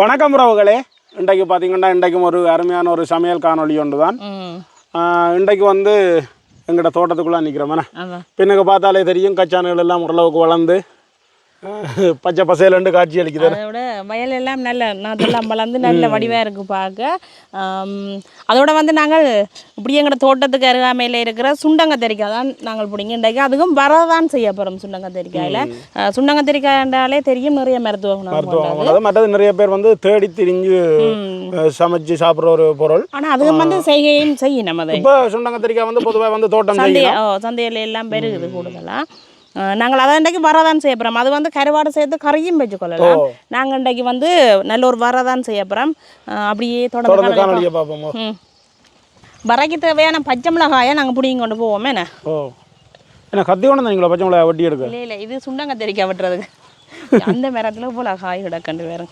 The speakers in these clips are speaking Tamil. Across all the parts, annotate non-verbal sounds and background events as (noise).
வணக்கம் உறவுகளே. இன்றைக்கு பார்த்தீங்கன்னா இன்றைக்கும் ஒரு அருமையான ஒரு சமையல் காணொளி ஒன்று தான் இன்றைக்கு வந்து எங்கள்கிட்ட தோட்டத்துக்குள்ளே நிற்கிறோம். பின்னுக்கு பார்த்தாலே தெரியும் கச்சான்கள் எல்லாம் ஓரளவுக்கு வளர்ந்து பச்சை பசேலண்டு காட்சி அளிக்குது. அதை விட வயல் எல்லாம் நல்ல நாத்தெல்லாம் வளர்ந்து நல்ல வடிவாக இருக்குது பார்க்க. அதோட வந்து நாங்கள் இப்படி எங்களோட தோட்டத்துக்கு அருகாமையில் இருக்கிற சுண்டங்கத்தரிக்காய் தான் நாங்கள் பிடிங்க. இன்றைக்கு அதுவும் வரதான் செய்ய போகிறோம் சுண்டங்கத்தரிக்காயில் சுண்டங்கத்தரிக்காய் என்றாலே தெரியும் நிறைய மருத்துவ குணம் மருத்துவம் மற்றது நிறைய பேர் வந்து தேடி திரிஞ்சு சமைச்சு சாப்பிட்ற ஒரு பொருள். ஆனா அதுவும் வந்து செய்கையும் செய்யணும் அதை. இப்போ சுண்டங்கத்திரிக்காய் வந்து பொதுவாக வந்து தோட்டம் சந்தையில் எல்லாம் பெருகுது கூடுதலாக நாங்கள் அதை இன்றைக்கு வரதான் செய்ய போகிறோம் அது வந்து கருவாடு சேர்த்து கறியும் வச்சுக்கொள்ளலாம். ஓ. நாங்கள் இன்றைக்கு வந்து நல்ல ஒரு வரதான் செய்ய போகிறோம் அப்படியே தொடர்ந்து பார்ப்போமோ? வரைக்கு தேவையான பச்சை மிளகாயை நாங்கள் பிடிங்கி கொண்டு போவோமே. என்ன? ஓ. என்ன கத்தி கொண்டு வந்தீங்களா பச்சை மிளகாய் வட்டி எடுக்க? இல்லை இல்லை இது சுண்டங்க தெரிக்க விட்டுறதுக்கு. அந்த மரத்தில் போல் காய் கிடக்கண்டு வேறு.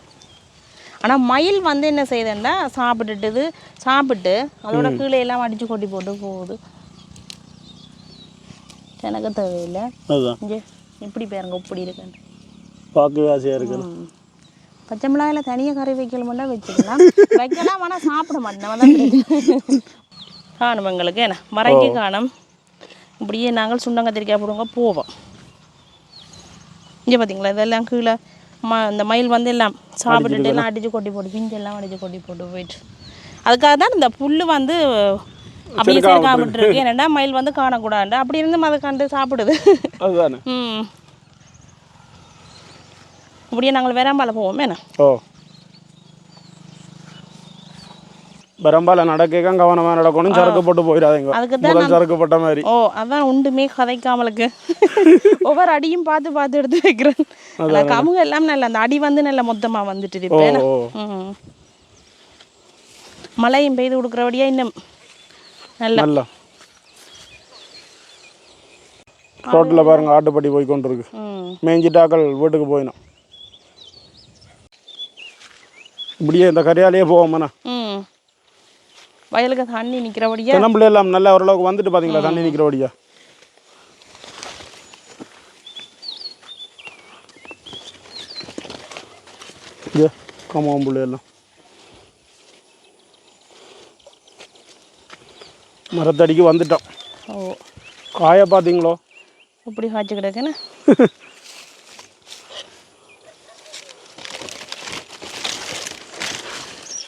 ஆனால் மயில் வந்து என்ன செய்யுதுன்னா சாப்பிட்டுட்டுது சாப்பிட்டு அதோட கீழே எல்லாம் அடித்து கொட்டி போட்டு போகுது. எனக்கு தேவையில்லை. அதுதான். இங்கே இப்படி பாருங்க இப்படி இருக்குன்னு பார்க்கவே ஆசையாக இருக்குது. பச்சை மிளகாயில தனியாக கறி வைக்கணுமெல்லாம் வச்சுக்கலாம். (laughs) வைக்கலாம் ஆனால் சாப்பிட மாட்டேன். காணும் எங்களுக்கு என்ன? மறைக்கு காணும். இப்படியே நாங்கள் சுண்டங்கத்திரிக்காய் போடுங்க போவோம். இங்கே பார்த்தீங்களா இதெல்லாம் கீழே ம இந்த மயில் வந்து எல்லாம் சாப்பிட்டுட்டு எல்லாம் அடித்து கொட்டி போட்டு பிஞ்சு எல்லாம் அடித்து கொட்டி போட்டு போயிட்டு. அதுக்காக தான் இந்த புல் வந்து அப்படியே சேர்க்காம விட்டுருக்கு. ஏன்னா மயில் வந்து காணக்கூடாது அப்படி இருந்து அதை கண்டு சாப்பிடுது. அதுதானே. ம். இப்படியே நாங்கள் வேறாம்பால போவோம். என்ன? ஓ. பெரும்பாலும் நடக்க கவனமாக நடக்கணும். சரக்கு போட்டு போயிடாதீங்க. அதுக்கு சரக்கு போட்ட மாதிரி. ஓ அதான் உண்டுமே கதைக்காமலுக்கு. (laughs) ஒவ்வொரு அடியும் பார்த்து பார்த்து எடுத்து வைக்கிறேன். கமுக எல்லாம் நல்ல அந்த அடி வந்து நல்ல மொத்தமாக வந்துட்டு இப்போ மழையும் பெய்து கொடுக்குறபடியா இன்னும் நல்ல ரோட்டில் பாருங்க ஆட்டுப்பட்டி போய் கொண்டிருக்கு. ம். மேய்ஞ்சிட்டாக்கள் வீட்டுக்கு போயிடும் இப்படியே இந்த கரையாலேயே போவோம்ண்ணா வயலுக்கு தண்ணி நிற்கிறபடியா தென்னம்பிள்ளை எல்லாம் நல்லா ஓரளவுக்கு வந்துட்டு பார்த்தீங்களா தண்ணி நிற்கிறபடியா இது கம்மாம்புள்ளை எல்லாம். மரத்தடிக்கு வந்துட்டோம். ஓ. காய பார்த்தீங்களோ? இப்படி காய்ச்சி கிடக்குன்னு?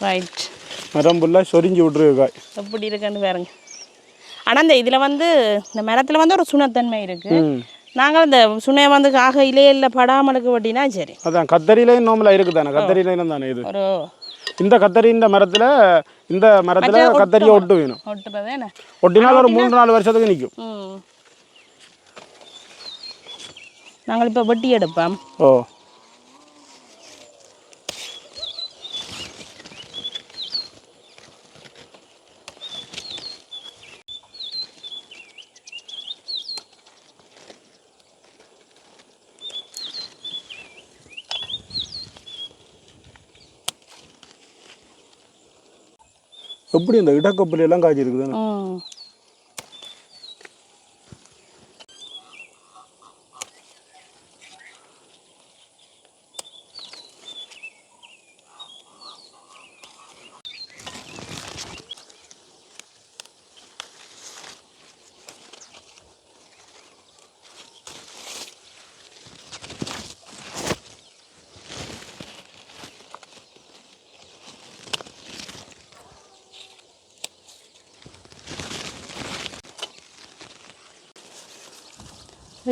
ரைட் மரம் ஃபுல்லாக சொரிஞ்சு விட்டுருக்கு காய். எப்படி இருக்குன்னு பாருங்க. ஆனால் இந்த இதில் வந்து இந்த மரத்தில் வந்து ஒரு சுனத்தன்மை இருக்குது நாங்கள் இந்த சுனையை வந்து காக இலையில படாமலுக்கு வட்டினா சரி. அதான் கத்தரிலையும் நோம்பில் இருக்குதானே? கத்தரிலையும் தானே இது? ஒரு இந்த கத்தரி இந்த மரத்தில் இந்த மரத்தில் கத்தரியை ஒட்டு வேணும். ஒட்டினால் ஒரு மூணு நாலு வருஷத்துக்கு நிற்கும் நாங்கள் இப்போ வெட்டி எடுப்போம். ஓ. எப்படி இந்த இடக்கப்புல எல்லாம் காய்ச்சி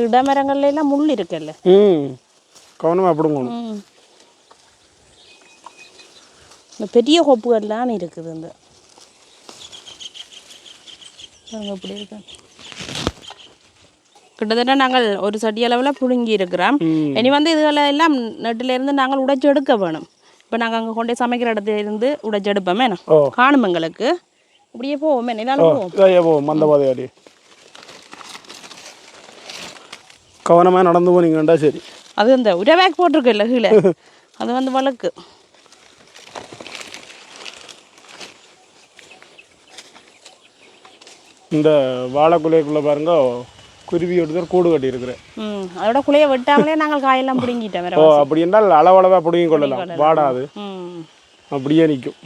இடமரங்கள்ல எல்லாம் முள் இருக்குல்ல ம் கவனமாக பிடுங்கணும் ம் இந்த பெரிய கொப்புகள்லாம் இருக்குது இந்த இப்படி இருக்கு கிட்டத்தட்ட நாங்கள் ஒரு சட்டி அளவில் புழுங்கி இருக்கிறோம் இனி வந்து இதுகளை எல்லாம் நெட்டில இருந்து நாங்கள் உடைச்சு எடுக்க வேணும் இப்போ நாங்கள் அங்கே கொண்டு சமைக்கிற இடத்துல இருந்து உடைச்சு எடுப்போமே காணும் எங்களுக்கு இப்படியே போவோமே இதால ஓ போவோம் இதையே போ மந்த பாதையாடி கவனமாக நடந்து போனீங்கண்டா சரி. அது இந்த உரவேக் போட்டிருக்குல்ல கீழே. அது வந்து வழக்கு. இந்த வாழைக்குலைக்குள்ளே பாருங்க குருவி ஒருத்தர் கூடு கட்டி இருக்கிறேன் அதோட குலையை வெட்டாமலே நாங்கள் காயெல்லாம் பிடுங்கிட்டோம் ஓ அப்படி என்றால் அளவளவாக பிடுங்கி கொள்ளலாம். வாடாது அப்படியே நிற்கும்.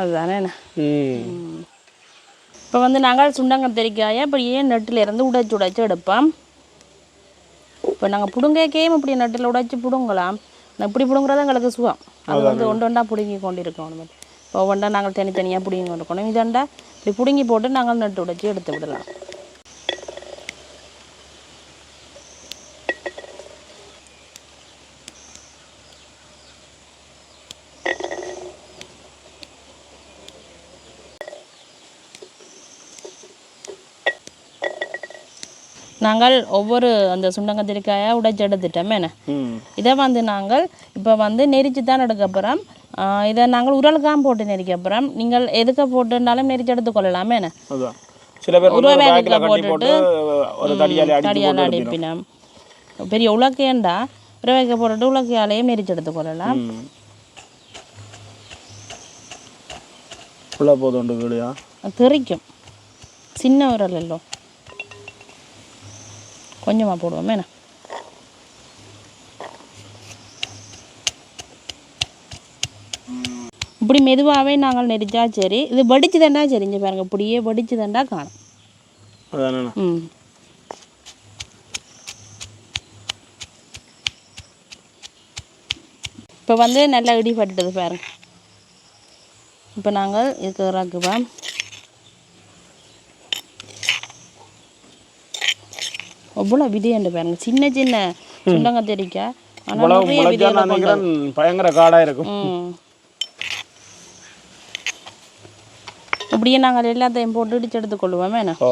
அதுதானே இப்போ வந்து நாங்கள் சுண்டங்கத்திரிக்காயை அப்படியே நெட்டில் இருந்து உடைச்சு உடைச்சு எடுப்போம்? இப்போ நாங்கள் புடுங்கக்கையும் இப்படி நெட்டில் உடைச்சு பிடுங்கலாம் நான் இப்படி பிடுங்குறது எங்களுக்கு சுகம். அது வந்து ஒன்று ஒன்றா பிடுங்கி கொண்டு இருக்கணும் இப்போ ஒவ்வொன்றா நாங்கள் தனித்தனியாக பிடுங்கி கொண்டு இருக்கணும். இதண்டா இப்படி பிடுங்கி போட்டு நாங்கள் நட்டு உடைச்சு எடுத்து விடலாம். நாங்கள் ஒவ்வொரு அந்த சுண்டங்கத்திரிக்காயை உடைச்சு எடுத்துட்டோம் என்ன இதை வந்து நாங்கள் இப்போ வந்து நெரிச்சு தான் எடுக்க போகிறோம் இதை நாங்கள் உரலுக்காம் போட்டு நெரிக்க போகிறோம் நீங்கள் எதுக்க போட்டுனாலும் நெரிச்சு எடுத்துக்கொள்ளலாமே என்ன? அதான். சில பேர் வந்து ஒரு உருவ பேக்கில் வேகத்துல கட்டி போட்டு ஒரு தடியாலே அடிப்பினோம். பெரிய உலக்கையண்டா உரவைக்க போட்டுட்டு உலக்கையாலையும் நெரிச்சு எடுத்துக்கொள்ளலாம் ஃபுல்லாக போதும் தெறிக்கும் சின்ன உரல் இல்லை கொஞ்சமாக போடுவோமே என்ன? இப்படி மெதுவாகவே நாங்கள் நெரிச்சா சரி. இது வடிச்சு தண்டா சரிங்க பாருங்க இப்படியே வடிச்சு தண்டா காணும் ம். இப்போ வந்து நல்லா இடி பட்டுது பாருங்க. இப்போ நாங்கள் இதுக்கு இறக்குவோம் அவ்வளோ விதையண்டு பாருங்க. சின்ன சின்ன சுண்டங்கத்தரிக்காய் ஆனால் நிறைய பயங்கர காடாக இருக்கும். இப்படியே நாங்கள் எல்லாத்தையும் போட்டு இடிச்சு எடுத்துக்கொள்வோமே ஓ.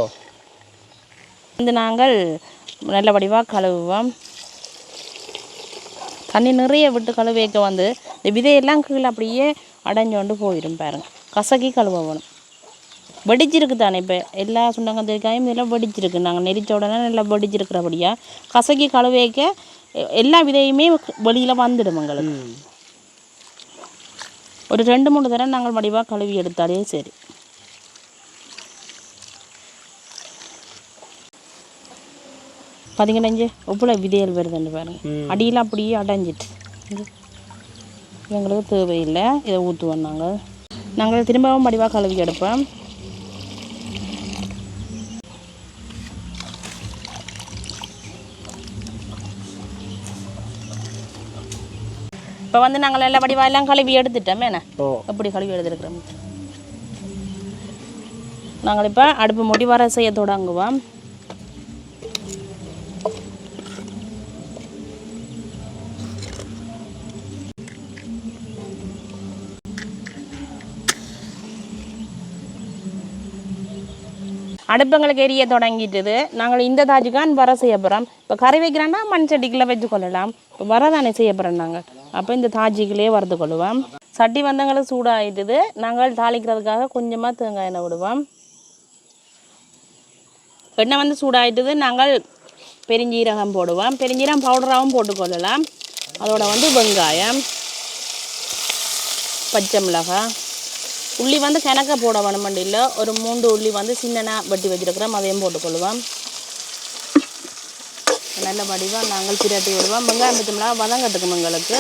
வந்து நாங்கள் நல்ல வடிவாக கழுவுவோம். தண்ணி நிறைய விட்டு கழுவேக்க வந்து இந்த விதையெல்லாம் கீழே அப்படியே அடைஞ்சோண்டு போயிடும் பாருங்க. கசக்கி கழுவ வேணும். வெடிச்சிருக்கு தானே இப்போ? எல்லா சுண்டங்கத்திற்காயும் இதெல்லாம் வெடிச்சிருக்கு. நாங்கள் நெரிச்ச உடனே நல்லா வெடிச்சிருக்கிறபடியாக கசக்கி கழுவேக்க எல்லா விதையுமே வெளியில் வந்துடும் எங்களுக்கு. ஒரு ரெண்டு மூணு தடவை நாங்கள் வடிவாக கழுவி எடுத்தாலே சரி. பதினஞ்சு எவ்வளோ விதைகள் வருதுன்னு பாருங்க. அடியில் அப்படியே அடைஞ்சிட்டு. எங்களுக்கு தேவையில்லை. இதை ஊற்றுவோம் நாங்கள். நாங்கள் திரும்பவும் வடிவாக கழுவி எடுப்போம். இப்போ வந்து நாங்கள் எல்லா வடிவா எல்லாம் கழுவி எடுத்துட்டோம் என்ன? எப்படி கழுவி எடுத்துருக்குறோம்? நாங்கள் இப்போ அடுப்பு முடி வர செய்ய தொடங்குவோம். அடுப்பங்களுக்கு எரிய தொடங்கிட்டுது. நாங்கள் இந்த தாஜுக்கான் வர செய்ய போகிறோம் இப்போ கறி வைக்கிறோன்னா மண் சட்டிக்குள்ளே வச்சு கொள்ளலாம். இப்போ வர தானே செய்ய போகிறோம் நாங்கள். அப்போ இந்த தாஜிக்குள்ளே வறுத்து கொள்ளுவோம். சட்டி வந்தங்களும் சூடாகிட்டுது நாங்கள் தாளிக்கிறதுக்காக கொஞ்சமாக தேங்காய் எண்ணெய் விடுவோம். எண்ணெய் வந்து சூடாகிட்டுது நாங்கள் பெருஞ்சீரகம் போடுவோம். பெருஞ்சீரகம் பவுடராகவும் போட்டுக்கொள்ளலாம் அதோட வந்து வெங்காயம் பச்சை மிளகாய். உள்ளி வந்து கிணக்க போட வேணுமெண்டு இல்லை. ஒரு மூன்று உள்ளி வந்து சின்னனாக வெட்டி வச்சிருக்கிறோம். அதையும் போட்டுக்கொள்வோம் நல்ல வடிவாக நாங்கள் பிரட்டி விடுவோம். வெங்காயம் பச்சமிளகா மிளகாய் வதங்கட்டுக்கும் எங்களுக்கு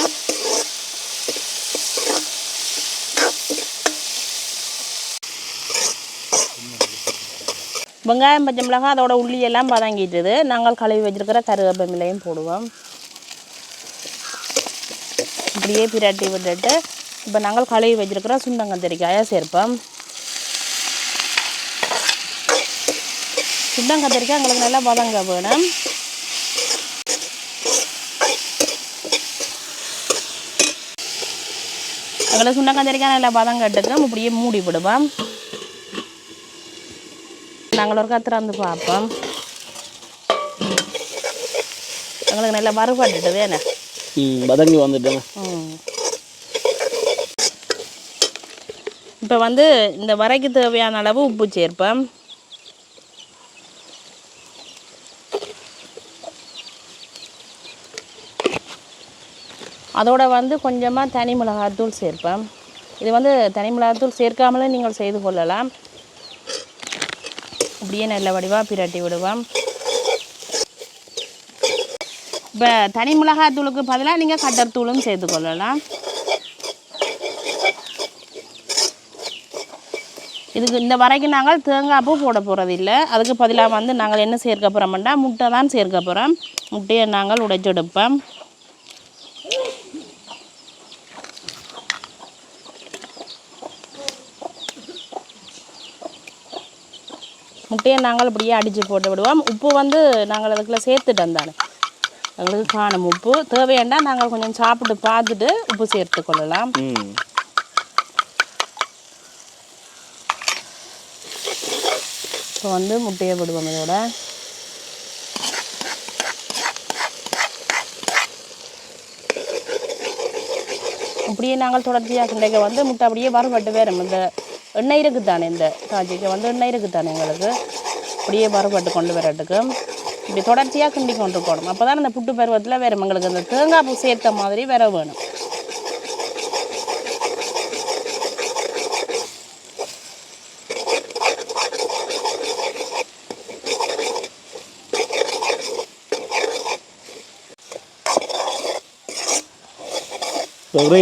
வெங்காயம் பச்சை அதோட உள்ளியெல்லாம் வதங்கிட்டுது. நாங்கள் கழுவி வச்சிருக்கிற கருவேப்பமிலையும் போடுவோம். இப்படியே பிரட்டி விட்டுட்டு இப்போ நாங்கள் கழுவி வச்சிருக்கிற சுண்டங்கத்திரிக்காயை சேர்ப்போம். சுண்டங்கத்திரிக்காய் எங்களுக்கு நல்லா வதங்க வேணும். எங்களுக்கு சுண்டங்கத்திரிக்காய் நல்லா வதங்கட்டுக்கு இப்படியே மூடி விடுவோம் நாங்கள் ஒரு திறந்து பார்ப்போம். எங்களுக்கு நல்லா வறுபட்டுட்டுது என்ன ம் வதங்கி வந்துட்டேங்க. இப்போ வந்து இந்த வரைக்கு தேவையான அளவு உப்பு சேர்ப்பேன் அதோட வந்து கொஞ்சமாக தனி மிளகாத்தூள் சேர்ப்பேன். இது வந்து தனி மிளகாத்தூள் சேர்க்காமலே நீங்கள் செய்து கொள்ளலாம். இப்படியே நல்ல வடிவாக பிரட்டி விடுவோம். இப்போ தனி மிளகாத்தூளுக்கு பதிலாக நீங்கள் கட்டர் தூளும் சேர்த்துக்கொள்ளலாம் இதுக்கு இந்த வரைக்கும் நாங்கள் தேங்காய் பூ போட போகிறது இல்லை அதுக்கு பதிலாக வந்து நாங்கள் என்ன சேர்க்க போகிறோம்னா முட்டை தான் சேர்க்க போகிறோம் முட்டையை நாங்கள் உடைச்செடுப்போம். முட்டையை நாங்கள் இப்படியே அடித்து போட்டு விடுவோம். உப்பு வந்து நாங்கள் அதுக்குள்ள சேர்த்துட்டோம் தானே. எங்களுக்கு காணும் உப்பு. தேவையாண்டா நாங்கள் கொஞ்சம் சாப்பிட்டு பார்த்துட்டு உப்பு சேர்த்து கொள்ளலாம். இப்போ வந்து முட்டையை விடுவோம் இதோட. அப்படியே நாங்கள் தொடர்ச்சியாக கிண்டைக்க வந்து முட்டை அப்படியே வறுபட்டு வேறும் இந்த எண்ணெய் இருக்குது தானே இந்த காய்ச்சிக்கு வந்து எண்ணெய் இருக்குது தானே எங்களுக்கு? அப்படியே வறுபட்டு கொண்டு வரட்டுக்கு இப்படி தொடர்ச்சியாக கிண்டி கொண்டு இருக்கணும் அப்போ தான் அந்த புட்டு பருவத்தில் வேறு எங்களுக்கு அந்த தேங்காய் பூ சேர்த்த மாதிரி வேற வேணும்.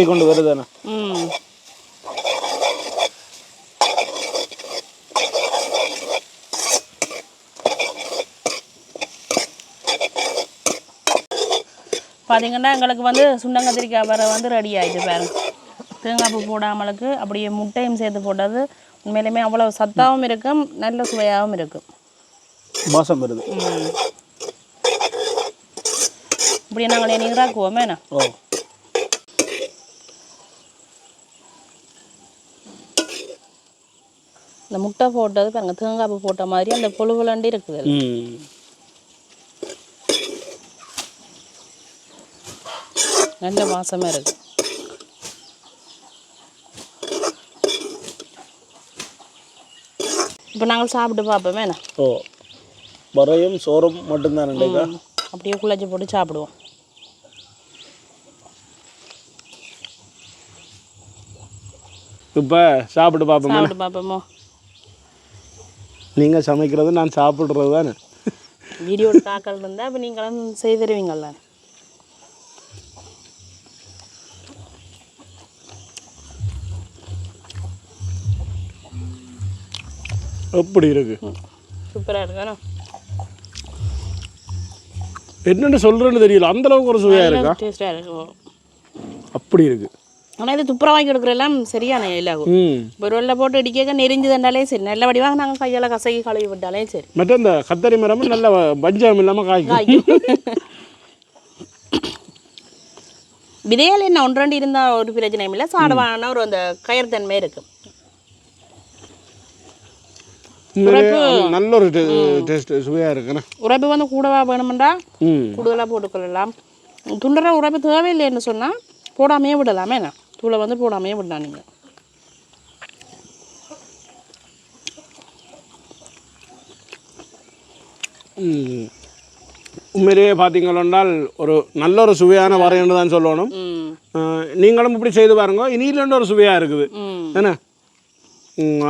கொண்டு வருதானே? ம். பார்த்தீங்கன்னா எங்களுக்கு வந்து சுண்டங்கத்திரிக்காய் வர வந்து ரெடி ஆயிடுச்சு பாருங்க. தேங்காய் பூ போடாமலுக்கு அப்படியே முட்டையும் சேர்த்து போட்டது. உண்மையிலுமே அவ்வளோ சத்தாகவும் இருக்கும் நல்ல சுவையாகவும் இருக்கும். வாசம் வருது. இப்படியே நாங்கள் நீராக்குவோமே ஓ. இந்த முட்டை போட்டது பாருங்க தேங்காய் பூ போட்ட மாதிரி அந்த புழு புலண்டி இருக்குது நல்ல வாசமாக இருக்கு. இப்போ நாங்கள் சாப்பிட்டு பார்ப்போமே என்ன? ஓ வரையும் சோறும் மட்டும்தான் அப்படியே குழச்சி போட்டு சாப்பிடுவோம். இப்போ சாப்பிட்டு பார்ப்போம்? சாப்பிட்டு பார்ப்போமோ? நீங்கள் சமைக்கிறது நான் சாப்பிட்றது தானே? வீடியோ தாக்கல் இருந்தால் இப்போ நீங்களும் செய்திருவீங்கள்ல எப்படி இருக்கு. சூப்பராக இருக்கணும் என்னென்னு சொல்கிறேன்னு தெரியல. அந்த அளவுக்கு ஒரு சுவையாக இருக்கா? டேஸ்ட்டாக இருக்கும் அப்படி இருக்கு. ஆனால் இது துப்புரா வாங்கி கொடுக்குறதெல்லாம் சரியான இல்லாகும் ஒரு வெள்ளை போட்டு இடிக்க நெறிஞ்சுதுண்டாலே சரி. நல்ல வடிவாக நாங்கள் கையால் கசக்கி கழுவி விட்டாலே சரி. மற்ற இந்த கத்தரி மரமும் நல்ல பஞ்சம் இல்லாமல் காய்க்கும். விதையால் என்ன ஒன்று ரெண்டு இருந்தால் ஒரு பிரச்சனையும் இல்லை. சாடவான ஒரு அந்த கயர்த்தன்மை இருக்கும் உண்மையிலேயே நல்ல ஒரு டேஸ்ட் சுவையாக இருக்குண்ணே. உரைப்பு வந்து கூடவா வேணுமெண்டா கூடுதலாக போட்டுக்கொள்ளலாம். துண்டுற உரைப்பு தேவையில்லைன்னு சொன்னால் போடாமையே விடலாமே என்ன தூளை வந்து போடாமையே விடலாம் நீங்கள். உண்மையிலேயே பார்த்தீங்களென்றால் ஒரு நல்ல ஒரு சுவையான வரையன்னு தான் சொல்லணும். நீங்களும் இப்படி செய்து பாருங்க. இனியிலேருந்து ஒரு சுவையாக இருக்குது. என்ன?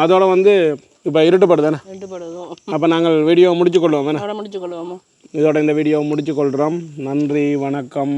அதோட வந்து இப்போ இருட்டுப்படுதானே ரெண்டு படுதும் அப்போ நாங்கள் வீடியோ முடிச்சு கொள்வோம் அதோட முடிச்சு கொள்வோமோ. இதோட இந்த வீடியோ முடிச்சு கொள்கிறோம் நன்றி வணக்கம்.